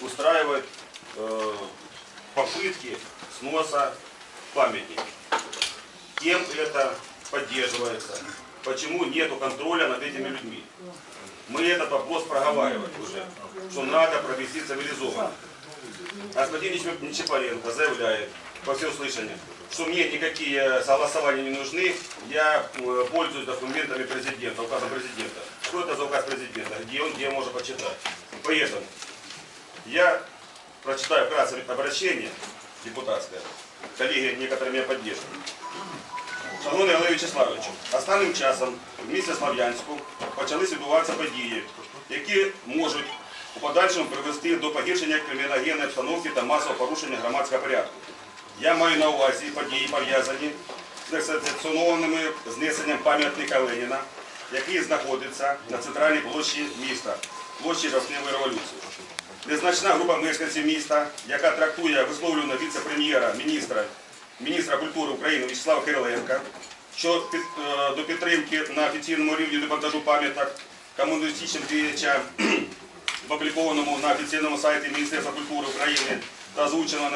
устраивает э, попытки сноса памятников. Кем это поддерживается? Почему нету контроля над этими людьми? Мы этот вопрос проговаривали уже, что надо провести цивилизованно. Господин Нечипаренко заявляет во всеуслышание, что мне никакие согласования не нужны, я э, пользуюсь документами президента, указом президента. Что это за указ президента? Где он, где можно почитать? Поэтому я прочитаю вкратце обращение депутатское. Коллеги некоторые меня поддерживают. Шановний Олег Вячеславовичу, останнім часом в місті Слов'янську почали відбуватися події, які можуть у подальшому привести до погіршення криміногенної обстановки та масового порушення громадського порядку. Я маю на увазі події пов'язані з несанкціонованими знесенням пам'ятника Леніна, який знаходиться на центральній площі міста, площі Жовтневої революції. Незначна група мешканців міста, яка трактує висловлювання віце-прем'єра, міністра, міністра культури України Вячеслава Кириленка, що під, е, до підтримки на офіційному рівні демонтажу пам'яток комуністичним діячам, опублікованому на офіційному сайті Міністерства культури України та озвучено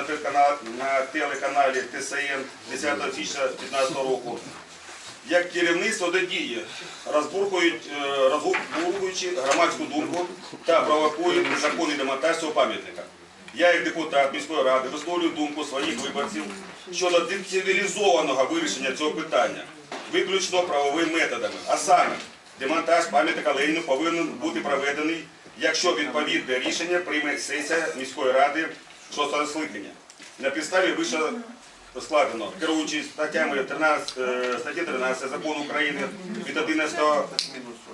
на телеканалі ТСН 10 січня 2015 року, як керівництво до дії, розбурхують, е, розбурхуючи громадську думку та провокують незаконний демонтаж цього пам'ятника. Я, як депутат міської ради, висловлюю думку своїх виборців щодо цивілізованого вирішення цього питання, виключно правовими методами. А саме, демонтаж пам'ятника Леніну повинен бути проведений, якщо відповідне рішення прийме сесія міської ради 6 скликання. На підставі вищого складено, керуючись статтями 13, е, статті 13 закону України від 11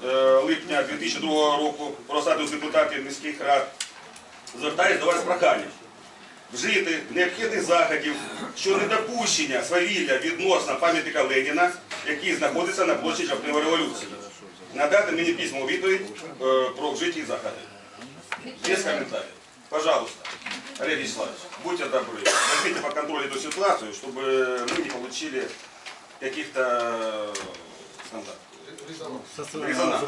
е, липня 2002 року про статус депутатів міських рад, звертаюся до вас з проханням вжити необхідних заходів щодо недопущення свавілля відносно пам'ятника Леніна, який знаходиться на площі Жовтневої революції. Надати мені письмову відповідь е, про вжиті заходи. Без комментариев. Пожалуйста, Олег Вячеславович, будьте добры, возьмите под контроль эту ситуацию, чтобы мы не получили каких-то, скажем так, резонанс.